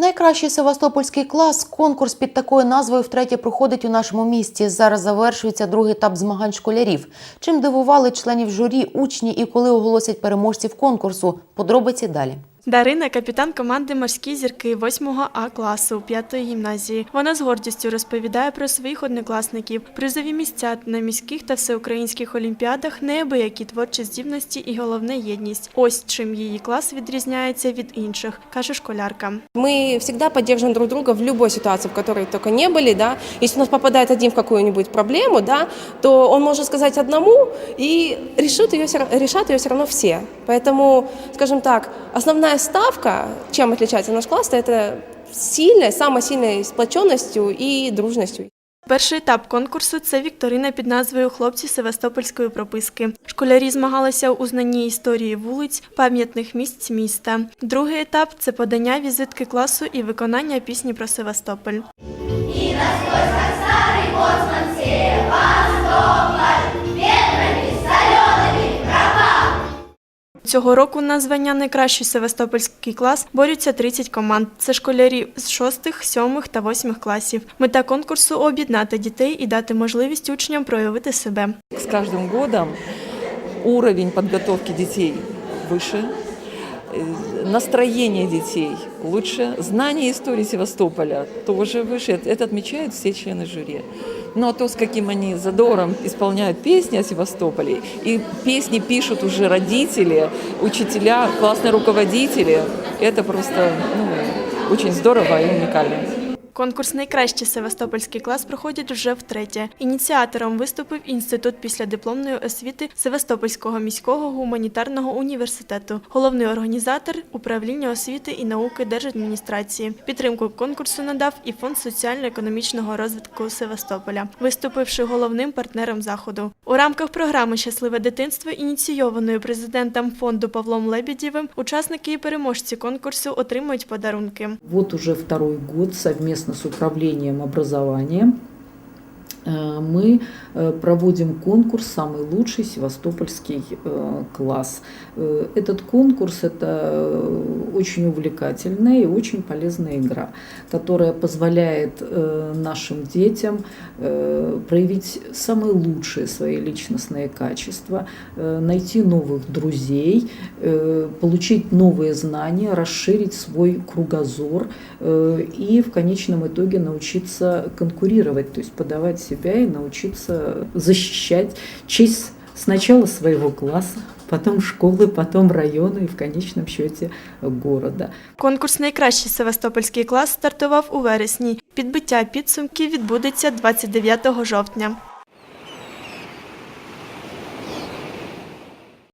Найкращий севастопольський клас конкурс під такою назвою втретє проходить у нашому місті. Зараз завершується другий етап змагань школярів. Чим дивували членів журі, учні і коли оголосять переможців конкурсу. Подробиці далі. Дарина капітан команди морські зірки 8 А класу 5-ї гімназії. Вона з гордістю розповідає про своїх однокласників, призові місця на міських та всеукраїнських олімпіадах, неабиякі творчі здібності і головне єдність. Ось чим її клас відрізняється від інших, каже школярка. Мы всегда поддерживаем друг друга в любой ситуации, в которой только не были, да. Если у нас попадает один в какую-нибудь проблему, да, то он может сказать одному и решат ее, всё- решат ее все равно все. Поэтому, скажем так, основная ставка, чем отличается наш класс, это сильной, самой сильной сплоченностью и дружностью. Перший етап конкурсу це вікторина під назвою Хлопці Севастопольської прописки. Школярі змагалися у знанні історії вулиць, пам'ятних місць міста. Другий етап це подання візитки класу і виконання пісні про Севастополь. Цього року на звання найкращий севастопольський клас борються 30 команд. Це школярі з 6, 7 та 8 класів. Мета конкурсу об'єднати дітей і дати можливість учням проявити себе. С каждым годом уровень подготовки детей выше, э, настроение детей лучше, знание истории Севастополя тоже выше. Это- Это отмечают все члены жюри. Но то, с каким они задором исполняют песни о Севастополе, и песни пишут уже родители, учителя, классные руководители, это просто ну, очень здорово и уникально. Конкурс Найкращий севастопольський клас проходить вже втретє. Ініціатором виступив інститут післядипломної освіти Севастопольського міського гуманітарного університету, головний організатор управління освіти і науки держадміністрації. Підтримку конкурсу надав і фонд соціально-економічного розвитку Севастополя, виступивши головним партнером заходу. У рамках програми Щасливе дитинство, ініційованої президентом фонду Павлом Лебедєвим, учасники і переможці конкурсу отримують подарунки. Вот уже второй год совместно с управлением образования мы э, проводим конкурс «Самый лучший севастопольский э, класс». Э, Этот конкурс – это э, очень увлекательная и очень полезная игра, которая позволяет э, нашим детям э, проявить самые лучшие свои личностные качества, э, найти новых друзей, э, получить новые знания, расширить свой кругозор э, и в конечном итоге научиться конкурировать, то есть подавать себя и научиться защищать честь сначала своего класса, потом школы, потом района и в конечном счете города. Конкурс Найкращий севастопольський клас стартував у вересні. Підбиття підсумків відбудеться 29 жовтня.